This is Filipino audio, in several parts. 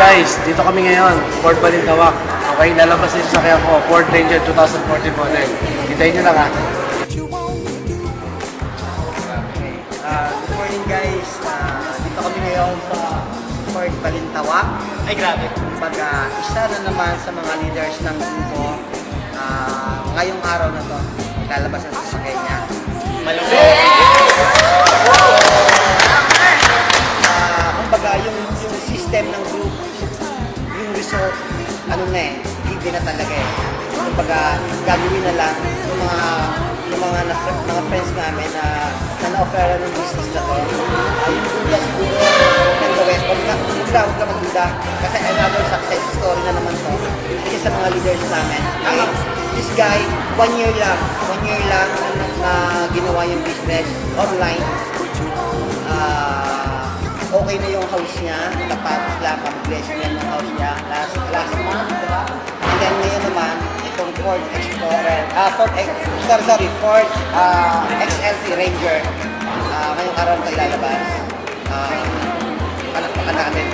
guys, dito kami ngayon, Ford Balintawak. Okay, lalabas din sa kaya ko, Ford Ranger 2014 model. Hintayin nyo lang ha. Ah, good morning guys. Ah, dito kami ngayon sa Fort Balintawak. Ay grabe. Kumbaga, isa na naman sa mga leaders ng grupo. Ah, ngayong araw na to, lalabas ang sasakyan niya. Malungkot. Ah, system ng group, yung result, ano na eh, libre na talaga eh. Kumbaga, gagawin na lang yung mga yung mga, na, mga friends namin na na na-opera ng business na to. Ay, duda siguro, ng gawin. Huwag ka, huwag ka, huwag. Kasi another success story na naman to. Kasi sa mga leaders namin. Ay, this guy, one year lang, one year lang na, na ginawa yung business online okay na yung house niya, tapos lang ang placement ng house niya. Last, last month, di? And then ngayon naman, itong Ford Explorer, ah, Ford, Ex- sorry, sorry, Ford ah, XLT Ranger, ah, ngayong araw ito ilalabas. Ah, palakpakan natin,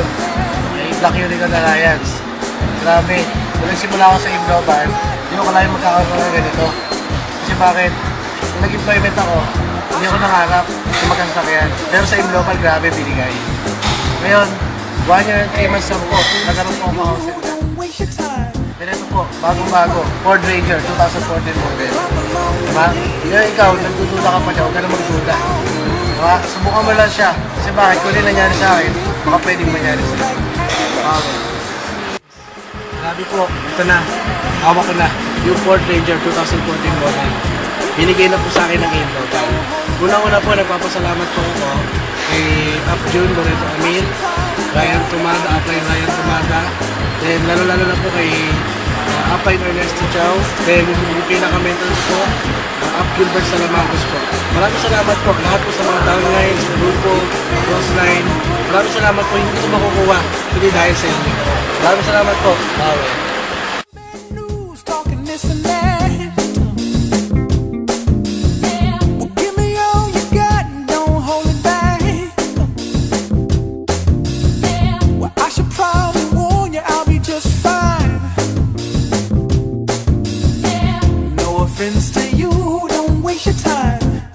na. May Black Unicorn Alliance. Grabe, nung nagsimula ako sa Imnoban, hindi ko kalahin magkakaroon ng ganito. Kasi bakit? Nung nag-employment ako, hindi ako nangarap sa magkasakyan. Pero sa Imnoban, grabe binigay. Ngayon, one year and three months na po, nagkaroon po ako house. Pero ito po, bagong-bago, Ford Ranger 2014 model. Diba? Yung ikaw, nagdududa ka pa dyan, huwag ka na magduda. Diba? Subukan mo lang siya. Kasi bakit? Kung hindi nangyari sa akin, baka pwedeng mangyari sa akin. Wow. Grabe po, ito na. Hawak ko na. Yung Ford Ranger 2014 model. Binigay na po sa akin ng Inlo. Unang-una po, nagpapasalamat po ako kay Up June, Loreto Amin, Ryan Tumada, Apay Ryan Tumada, then lalo-lalo na po kay Apay Ernesto Chow, then yung pinaka-mentors po, uh, Up Gilbert Salamacos po. Maraming salamat po lahat po sa mga downlines, grupo, crossline. Maraming salamat po, hindi ko makukuha, hindi dahil sa inyo. Maraming salamat po. Bawal. time.